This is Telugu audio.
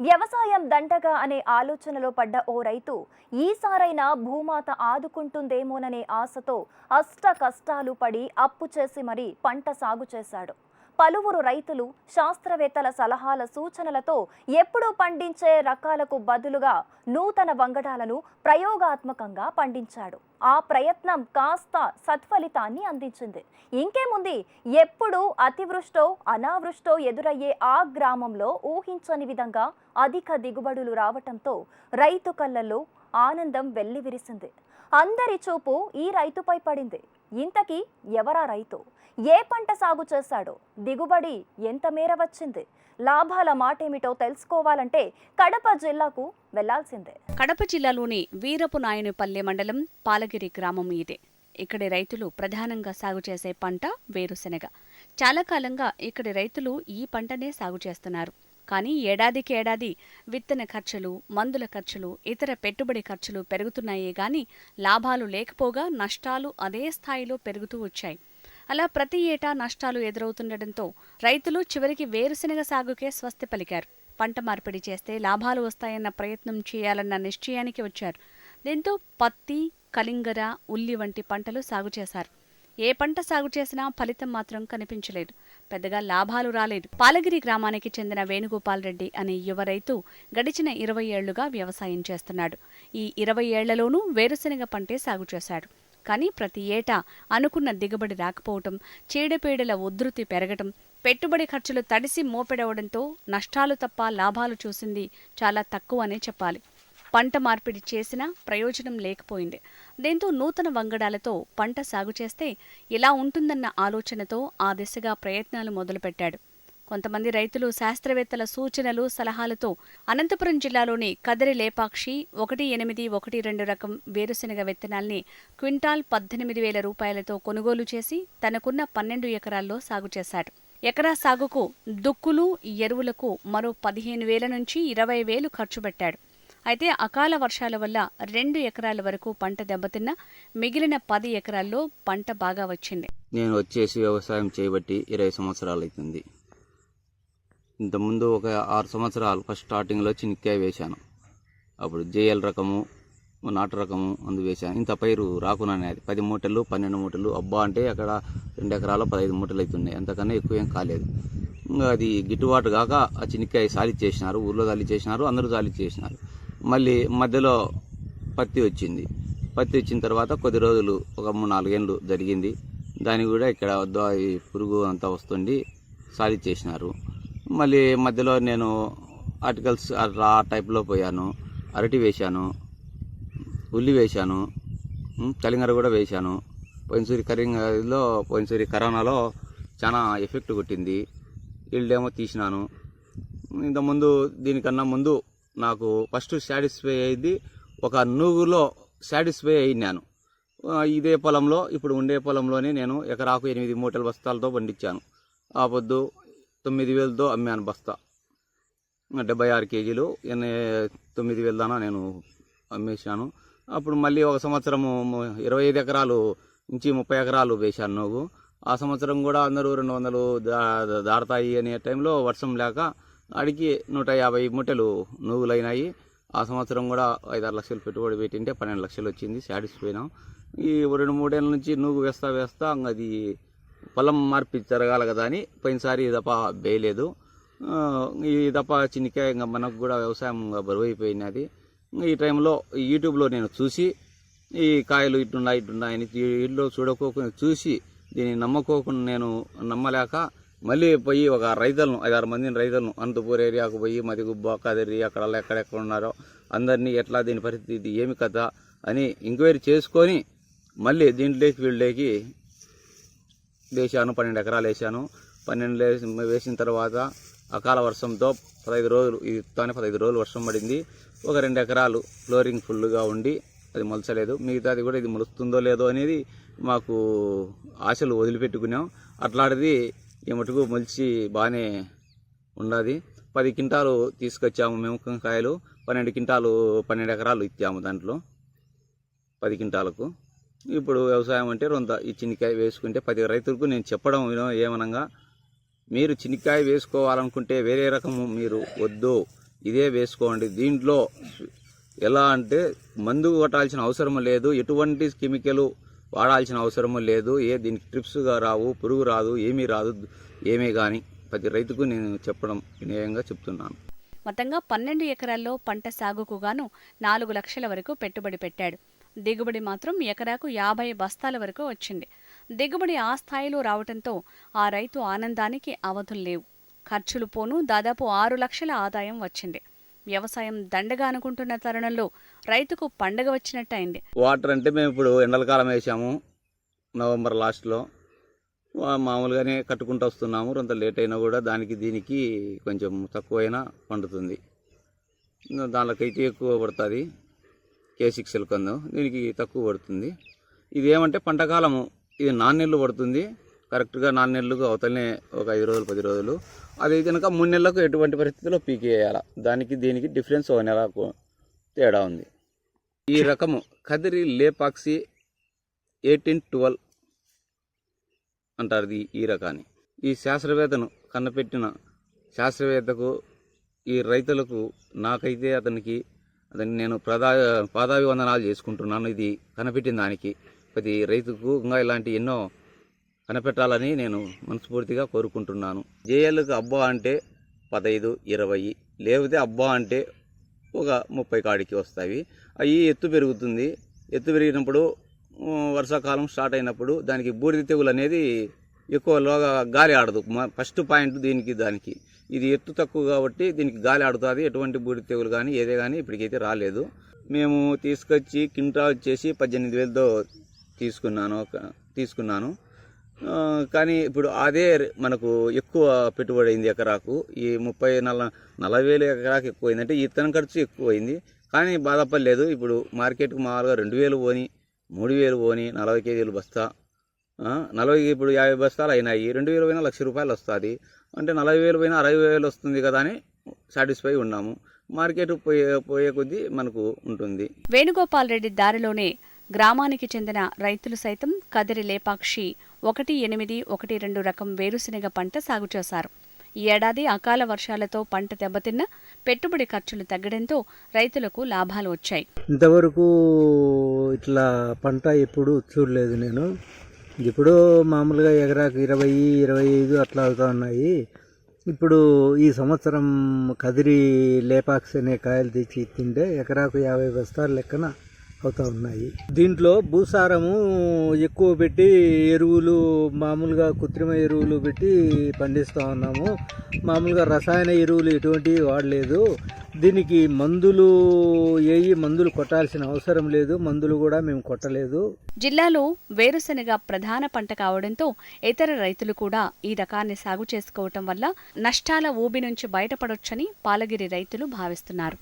వ్యవసాయం దండగా అనే ఆలోచనలో పడ్డ ఓ రైతు ఈసారైనా భూమాత ఆదుకుంటుందేమోననే ఆశతో అష్ట కష్టాలు పడి అప్పు చేసి మరీ పంట సాగు చేశాడు. పలువురు రైతులు శాస్త్రవేత్తల సలహాల సూచనలతో ఎప్పుడూ పండించే రకాలకు బదులుగా నూతన వంగడాలను ప్రయోగాత్మకంగా పండించాడు. ఆ ప్రయత్నం కాస్త సత్ఫలితాన్ని అందించింది. ఇంకేముంది? ఎప్పుడు అతివృష్టో అనావృష్టో ఎదురయ్యే ఆ గ్రామంలో ఊహించని విధంగా అధిక దిగుబడులు రావటంతో రైతు కళ్ళల్లో ఆనందం వెల్లివిరిసింది. అందరి చూపు ఈ రైతుపై పడింది. ఇంతకీ ఎవరా రైతు? ఏ పంట సాగు చేశాడో? దిగుబడి ఎంత మేర వచ్చింది? లాభాల మాటేమిటో తెలుసుకోవాలంటే కడప జిల్లాకు వెళ్ళాల్సిందే. కడప జిల్లాలోని వీరపు నాయనపల్లె మండలం పాలగిరి గ్రామం ఇదే. ఇక్కడి రైతులు ప్రధానంగా సాగు చేసే పంట వేరుశెనగ. చాలా కాలంగా ఇక్కడి రైతులు ఈ పంటనే సాగు చేస్తున్నారు. కానీ ఏడాదికి ఏడాది విత్తన ఖర్చులు మందుల ఖర్చులు ఇతర పెట్టుబడి ఖర్చులు పెరుగుతున్నాయే గాని లాభాలు లేకపోగా నష్టాలు అదే స్థాయిలో పెరుగుతూ వచ్చాయి. అలా ప్రతి ఏటా నష్టాలు ఎదురవుతుండటంతో రైతులు చివరికి వేరుశెనగ సాగుకే స్వస్తి పలికారు. పంట మార్పిడి చేస్తే లాభాలు వస్తాయన్న ప్రయత్నం చేయాలన్న నిశ్చయానికి వచ్చారు. దీంతో పత్తి కలింగర ఉల్లి వంటి పంటలు సాగు చేశారు. ఏ పంట సాగు చేసినా ఫలితం మాత్రం కనిపించలేదు. పెద్దగా లాభాలు రాలేదు. పాలగిరి గ్రామానికి చెందిన వేణుగోపాల్ రెడ్డి అనే యువ రైతు గడిచిన ఇరవై ఏళ్ళుగా వ్యవసాయం చేస్తున్నాడు. ఈ ఇరవై ఏళ్ళలోనూ వేరుశెనగ పంటే సాగు చేశాడు. కానీ ప్రతి ఏటా అనుకున్న దిగుబడి రాకపోవటం చీడపీడల ఉధృతి పెరగటం పెట్టుబడి ఖర్చులు తడిసి మోపెడవడంతో నష్టాలు తప్ప లాభాలు చూసింది చాలా తక్కువనే చెప్పాలి. పంట మార్పిడి చేసినా ప్రయోజనం లేకపోయింది. దీంతో నూతన వంగడాలతో పంట సాగు చేస్తే ఎలా ఉంటుందన్న ఆలోచనతో ఆ దిశగా ప్రయత్నాలు మొదలుపెట్టాడు. కొంతమంది రైతులు శాస్త్రవేత్తల సూచనలు సలహాలతో అనంతపురం జిల్లాలోని కదరి లేపాక్షి ఒకటి ఎనిమిది ఒకటి రెండు రకం వేరుశెనగ విత్తనాల్ని క్వింటాల్ పద్దెనిమిది వేల రూపాయలతో కొనుగోలు చేసి తనకున్న పన్నెండు ఎకరాల్లో సాగు చేశాడు. ఎకరా సాగుకు దుక్కులు ఎరువులకు మరో పదిహేను వేల నుంచి ఇరవై వేలు ఖర్చు పెట్టాడు. అయితే అకాల వర్షాల వల్ల రెండు ఎకరాల వరకు పంట దెబ్బతిన్నా మిగిలిన పది ఎకరాల్లో పంట బాగా వచ్చింది. నేను వచ్చేసి వ్యవసాయం చేయబట్టి ఇరవై సంవత్సరాలు అవుతుంది. ఇంతకుముందు ఒక ఆరు సంవత్సరాలు ఫస్ట్ స్టార్టింగ్లో చినిక్కాయ వేశాను. అప్పుడు జేఎల్ రకము నాటు రకము అందు వేశాను. ఇంత పైరు రాకున్నానే అది పది మూటలు పన్నెండు మూటలు. అబ్బా అంటే అక్కడ రెండు ఎకరాలు పదహైదు మూటలు అవుతున్నాయి. అంతకన్నా ఎక్కువ ఏం కాలేదు. ఇంకా అది గిట్టుబాటు కాక ఆ చినిక్కాయ సాలి చేసినారు ఊర్లో సాలి చేసినారు అందరూ సాలి చేసినారు. మళ్ళీ మధ్యలో పత్తి వచ్చింది. పత్తి వచ్చిన తర్వాత కొద్ది రోజులు ఒక మూడు నాలుగేళ్ళు జరిగింది. దానికి కూడా ఇక్కడ దో- ఈ పురుగు అంతా వస్తుండి సాలి చేసినారు. మళ్ళీ మధ్యలో నేను ఆర్టికల్స్ ఆ టైప్లో పోయాను అరటి వేశాను ఉల్లి వేశాను కలింగర కూడా వేశాను. పోయినసూరి కరింగలో పోయినసూరి కరోనాలో చాలా ఎఫెక్ట్ కొట్టింది. వీళ్ళేమో తీసినాను. ఇంతకుముందు దీనికన్నా ముందు నాకు ఫస్ట్ సాటిస్ఫై అయ్యింది ఒక నూగులో సాటిస్ఫై అయినాను ఇదే పొలంలో ఇప్పుడు ఉండే పొలంలోనే నేను ఎకరాకు ఎనిమిది మూటల బస్తాలతో పండించాను. ఆ పొద్దు తొమ్మిది వేలతో అమ్మాను బస్తా. డెబ్బై ఆరు కేజీలు ఎన్ని తొమ్మిది వేల దానా నేను అమ్మేశాను. అప్పుడు మళ్ళీ ఒక సంవత్సరము ఇరవై ఐదు ఎకరాలు నుంచి ముప్పై ఎకరాలు వేశాను నువ్వు ఆ సంవత్సరం కూడా అందరూ రెండు వందలు దా- దాడతాయి అనే టైంలో వర్షం లేక అడిగి నూట యాభై మూటలు నువ్వులైనాయి. ఆ సంవత్సరం కూడా ఐదారు లక్షలు పెట్టుబడి పెట్టింటే పన్నెండు లక్షలు వచ్చింది. సాటిస్ఫైనాం. ఈ రెండు మూడేళ్ళ నుంచి నువ్వు వేస్తా వేస్తా అది పొలం మార్పి జరగాలి కదా అని పోయినసారి ఈ దప్ప వేయలేదు. ఈ దప్ప చిన్నికాయ ఇంకా మనకు కూడా వ్యవసాయం ఇంకా బరువు అయిపోయినది ఈ టైంలో యూట్యూబ్లో నేను చూసి ఈ కాయలు ఇట్టున్నాయి ఇట్టున్నాయని ఇంట్లో చూడకోకుండా చూసి దీన్ని నమ్మకోకుండా నేను నమ్మలేక మళ్ళీ పోయి ఒక రైతులను ఐదారు మందిని రైతులను అనంతపూర్ ఏరియాకు పోయి మదిగుబ్బ కదిరి అక్కడ ఎక్కడెక్కడ ఉన్నారో అందరినీ ఎట్లా దీని పరిస్థితి ఏమి కథ అని ఎంక్వైరీ చేసుకొని మళ్ళీ దీంట్లోకి వీళ్ళకి వేశాను పన్నెండు ఎకరాలు వేసాను. పన్నెండు వేసిన తర్వాత అకాల వర్షంతో పదహైదు రోజులు ఇది తానే పదహైదు రోజులు వర్షం పడింది. ఒక రెండు ఎకరాలు ఫ్లోరింగ్ ఫుల్గా ఉండి అది మొలచలేదు. మిగతాది కూడా ఇది మొలుస్తుందో లేదో అనేది మాకు ఆశలు వదిలిపెట్టుకున్నాం. అట్లాంటిది ఈ మటుకు మొలిచి బాగానే ఉన్నది. పది క్వింటాలు తీసుకొచ్చాము మేము కాయలు పన్నెండు క్వింటాలు పన్నెండు ఎకరాలు ఇచ్చాము దాంట్లో. పది క్వింటాలకు. ఇప్పుడు వ్యవసాయం అంటే రొంత ఈ చిన్నికాయ వేసుకుంటే పది రైతులకు నేను చెప్పడం ఏమనగా మీరు చిన్నికాయ వేసుకోవాలనుకుంటే వేరే రకము మీరు వద్దు. ఇదే వేసుకోండి. దీంట్లో ఎలా అంటే మందు కొట్టాల్సిన అవసరం లేదు. ఎటువంటి కెమికల్ వాడాల్సిన అవసరము లేదు. ఏ దీనికి ట్రిప్స్గా రావు పురుగు రాదు ఏమీ రాదు ఏమీ కానీ ప్రతి రైతుకు నేను చెప్పడం వినయంగా చెప్తున్నాను. మొత్తంగా పన్నెండు ఎకరాల్లో పంట సాగుకు గాను నాలుగు లక్షల వరకు పెట్టుబడి పెట్టాడు. దిగుబడి మాత్రం ఎకరాకు యాభై బస్తాల వరకు వచ్చింది. దిగుబడి ఆ స్థాయిలో రావటంతో ఆ రైతు ఆనందానికి అవధులు లేవు. ఖర్చులు పోను దాదాపు ఆరు లక్షల ఆదాయం వచ్చింది. వ్యవసాయం దండగా అనుకుంటున్న తరుణంలో రైతుకు పండగ వచ్చినట్టయింది వాటర్ అంటే మేము ఇప్పుడు ఎండల కాలం వేసాము నవంబర్ లాస్ట్లో. మామూలుగానే కట్టుకుంటూ వస్తున్నాము కొంత లేట్ అయినా కూడా దానికి దీనికి కొంచెం తక్కువైనా పండుతుంది. దానికైతే ఎక్కువ పడుతుంది కే సిక్స్ ఎల్కందు దీనికి తక్కువ పడుతుంది. ఇది ఏమంటే పంటకాలము ఇది నాన్నెళ్ళు పడుతుంది. కరెక్ట్గా నాన్నెళ్ళుగా అవతలనే ఒక ఐదు రోజులు పది రోజులు. అది కనుక మూడు నెలలకు ఎటువంటి పరిస్థితుల్లో వేయాలా దానికి దీనికి డిఫరెన్స్ ఒక నెలకు తేడా ఉంది. ఈ రకము కదిరి లేపాక్సి ఎయిటీన్ ట్వెల్వ్ అంటారు ఇది ఈ రకాన్ని. ఈ శాస్త్రవేత్తను కన్నపెట్టిన శాస్త్రవేత్తకు ఈ రైతులకు నాకైతే అతనికి అతనికి నేను ప్రదా పాదాభివందనాలు చేసుకుంటున్నాను. ఇది కనిపెట్టిన దానికి ప్రతి రైతుకు ఇంకా ఇలాంటి ఎన్నో కనిపెట్టాలని నేను మనస్ఫూర్తిగా కోరుకుంటున్నాను. జేఎల్కి అబ్బా అంటే పదహైదు ఇరవై లేకపోతే అబ్బా అంటే ఒక ముప్పై కాడికి వస్తాయి. అవి ఎత్తు పెరుగుతుంది. ఎత్తు పెరిగినప్పుడు వర్షాకాలం స్టార్ట్ అయినప్పుడు దానికి బూడిద తెగులు అనేది ఎక్కువలోగా గాలి ఆడదు. ఫస్ట్ పాయింట్ దీనికి దానికి. ఇది ఎత్తు తక్కువ కాబట్టి దీనికి గాలి ఆడుతుంది. ఎటువంటి బూడిద తెగులు కానీ ఏదే కానీ ఇప్పటికైతే రాలేదు. మేము తీసుకొచ్చి కింటా వచ్చేసి పద్దెనిమిది వేలతో తీసుకున్నాను. ఒక- తీసుకున్నాను. కానీ ఇప్పుడు అదే మనకు ఎక్కువ పెట్టుబడి అయింది ఎకరాకు. ఈ ముప్పై నల నలభై వేలు ఎకరాకు ఎక్కువైంది అంటే ఇతన ఖర్చు ఎక్కువైంది. కానీ బాధపడలేదు. ఇప్పుడు మార్కెట్కి మామూలుగా రెండు వేలు పోని మూడు వేలు పోని నలభై కేజీలు బస్తా. నలభై ఇప్పుడు యాభై బస్తాలు అయినాయి. రెండు వేలు పోయినా లక్ష రూపాయలు వస్తుంది. అంటే నలభై వేలు పోయినా అరవై వేలు వస్తుంది కదా అని సాటిస్ఫై ఉన్నాము. మార్కెట్ పోయే పోయే కొద్దీ మనకు ఉంటుంది. వేణుగోపాల్ రెడ్డి దారిలోనే గ్రామానికి చెందిన రైతులు సైతం కదిరి లేపాక్షి ఒకటి ఎనిమిది ఒకటి రెండు రకం వేరుశెనగ పంట సాగు చేశారు. ఈ ఏడాది అకాల వర్షాలతో పంట దెబ్బతిన్న పెట్టుబడి ఖర్చులు తగ్గడంతో రైతులకు లాభాలు వచ్చాయి. ఇంతవరకు ఇట్లా పంట ఎప్పుడు చూడలేదు నేను. ఇప్పుడు మామూలుగా ఎకరాకు ఇరవై ఇరవై ఐదు అట్లా అవుతా ఉన్నాయి. ఇప్పుడు ఈ సంవత్సరం కదిరి లేపాక్స్ అనే కాయలు తెచ్చి తింటే ఎకరాకు యాభై బస్తాల లెక్కన అవుతా ఉన్నాయి. దీంట్లో భూసారము ఎక్కువ పెట్టి ఎరువులు మామూలుగా కృత్రిమ ఎరువులు పెట్టి పండిస్తూ ఉన్నాము. మామూలుగా రసాయన ఎరువులు ఎటువంటివి వాడలేదు. దీనికి మందులు ఏవి మందులు కొట్టాల్సిన అవసరం లేదు. మందులు కూడా మేము కొట్టలేదు. జిల్లాలో వేరుశెనగ ప్రధాన పంట కావడంతో ఇతర రైతులు కూడా ఈ రకాన్ని సాగు చేసుకోవటం వల్ల నష్టాల ఊబి నుంచి బయటపడొచ్చని పాలగిరి రైతులు భావిస్తున్నారు.